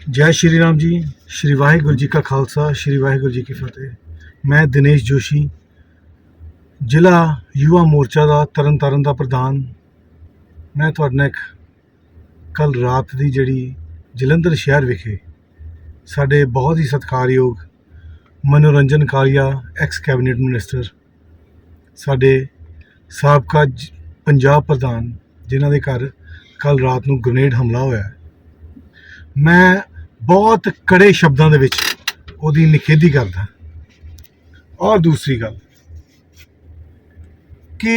ਜੈ ਸ਼੍ਰੀ ਰਾਮ ਜੀ, ਸ਼੍ਰੀ ਵਾਹਿਗੁਰੂ ਜੀ ਕਾ ਖਾਲਸਾ, ਸ਼੍ਰੀ ਵਾਹਿਗੁਰੂ ਜੀ ਕੀ ਫਤਿਹ। ਮੈਂ ਦਿਨੇਸ਼ ਜੋਸ਼ੀ, ਜ਼ਿਲ੍ਹਾ ਯੁਵਾ ਮੋਰਚਾ ਦਾ ਤਰਨਤਾਰਨ ਦਾ ਪ੍ਰਧਾਨ। ਮੈਂ ਤੁਹਾਡੇ ਨਾਲ ਇੱਕ ਕੱਲ ਰਾਤ ਦੀ ਜਿਹੜੀ ਜਲੰਧਰ ਸ਼ਹਿਰ ਵਿਖੇ ਸਾਡੇ ਬਹੁਤ ਹੀ ਸਤਿਕਾਰਯੋਗ ਮਨੋਰੰਜਨ ਕਾਲੀਆ ਐਕਸ ਕੈਬਨਿਟ ਮਿਨਿਸਟਰ, ਸਾਡੇ ਸਾਬਕਾ ਪੰਜਾਬ ਪ੍ਰਧਾਨ, ਜਿਨ੍ਹਾਂ ਦੇ ਘਰ ਕੱਲ ਰਾਤ ਨੂੰ ਗ੍ਰੇਨੇਡ ਹਮਲਾ ਹੋਇਆ। ਮੈਂ ਬਹੁਤ ਕੜੇ ਸ਼ਬਦਾਂ ਦੇ ਵਿੱਚ ਉਹਦੀ ਨਿਖੇਧੀ ਕਰਦਾ। ਔਰ ਦੂਸਰੀ ਗੱਲ ਕਿ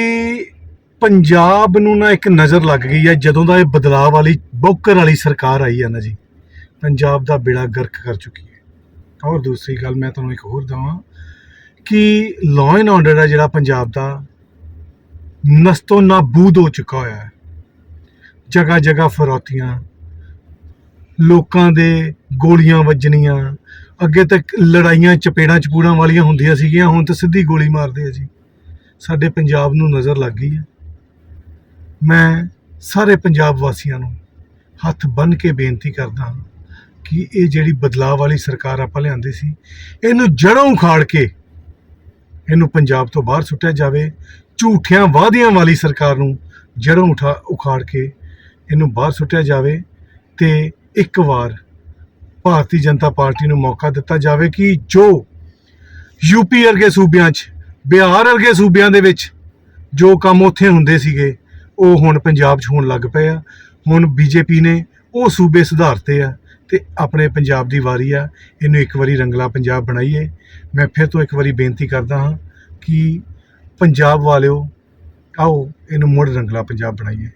ਪੰਜਾਬ ਨੂੰ ਨਾ ਇੱਕ ਨਜ਼ਰ ਲੱਗ ਗਈ ਹੈ ਜਦੋਂ ਦਾ ਇਹ ਬਦਲਾਅ ਵਾਲੀ, ਬੌਕਰ ਵਾਲੀ ਸਰਕਾਰ ਆਈ ਹੈ ਨਾ ਜੀ। ਪੰਜਾਬ ਦਾ ਬੇੜਾ ਗਰਕ ਕਰ ਚੁੱਕੀ ਹੈ। ਔਰ ਦੂਸਰੀ ਗੱਲ ਮੈਂ ਤੁਹਾਨੂੰ ਇੱਕ ਹੋਰ ਦਵਾਂ ਕਿ ਲਾਅ ਐਂਡ ਆਰਡਰ ਹੈ ਜਿਹੜਾ ਪੰਜਾਬ ਦਾ ਨਸਤੋ ਨਾਬੂਦ ਹੋ ਚੁੱਕਾ ਹੋਇਆ ਹੈ। ਜਗ੍ਹਾ ਜਗ੍ਹਾ ਫਰੌਤੀਆਂ ਲੋਕਾਂ ਦੇ ਗੋਲੀਆਂ ਵੱਜਣੀਆਂ। ਅੱਗੇ ਤੱਕ ਲੜਾਈਆਂ ਚਪੇੜਾਂ ਚਪੂੜਾਂ ਵਾਲੀਆਂ ਹੁੰਦੀਆਂ ਸੀਗੀਆਂ, ਹੁਣ ਤਾਂ ਸਿੱਧੀ ਗੋਲੀ ਮਾਰਦੇ ਆ ਜੀ। ਸਾਡੇ ਪੰਜਾਬ ਨੂੰ ਨਜ਼ਰ ਲੱਗ ਗਈ ਹੈ ਮੈਂ ਸਾਰੇ ਪੰਜਾਬ ਵਾਸੀਆਂ ਨੂੰ ਹੱਥ ਬੰਨ੍ਹ ਕੇ ਬੇਨਤੀ ਕਰਦਾ ਹਾਂ ਕਿ ਇਹ ਜਿਹੜੀ ਬਦਲਾਅ ਵਾਲੀ ਸਰਕਾਰ ਆਪਾਂ ਲਿਆਂਦੀ ਸੀ, ਇਹਨੂੰ ਜੜੋਂ ਉਖਾੜ ਕੇ ਇਹਨੂੰ ਪੰਜਾਬ ਤੋਂ ਬਾਹਰ ਸੁੱਟਿਆ ਜਾਵੇ। ਝੂਠਿਆਂ ਵਾਅਦਿਆਂ ਵਾਲੀ ਸਰਕਾਰ ਨੂੰ ਜੜੋਂ ਉਠਾ ਉਖਾੜ ਕੇ ਇਹਨੂੰ ਬਾਹਰ ਸੁੱਟਿਆ ਜਾਵੇ ਤੇ ਇੱਕ ਵਾਰ ਭਾਰਤੀ ਜਨਤਾ ਪਾਰਟੀ ਨੂੰ ਮੌਕਾ ਦਿੱਤਾ ਜਾਵੇ ਕਿ ਜੋ ਯੂਪੀ ਵਰਗੇ ਸੂਬਿਆਂ 'ਚ, ਬਿਹਾਰ ਵਰਗੇ ਸੂਬਿਆਂ ਦੇ ਵਿੱਚ ਜੋ ਕੰਮ ਉੱਥੇ ਹੁੰਦੇ ਸੀਗੇ, ਉਹ ਹੁਣ ਪੰਜਾਬ 'ਚ ਹੋਣ ਲੱਗ ਪਏ ਆ। ਹੁਣ ਬੀਜੇਪੀ ਨੇ ਉਹ ਸੂਬੇ ਸੁਧਾਰਤੇ ਆ ਤੇ ਆਪਣੇ ਪੰਜਾਬ ਦੀ ਵਾਰੀ ਆ। ਇਹਨੂੰ ਇੱਕ ਵਾਰੀ ਰੰਗਲਾ ਪੰਜਾਬ ਬਣਾਈਏ। ਮੈਂ ਫਿਰ ਤੋਂ ਇੱਕ ਵਾਰੀ ਬੇਨਤੀ ਕਰਦਾ ਹਾਂ ਕਿ ਪੰਜਾਬ ਵਾਲਿਓ, ਆਓ ਇਹਨੂੰ ਮੁੜ ਰੰਗਲਾ ਪੰਜਾਬ ਬਣਾਈਏ।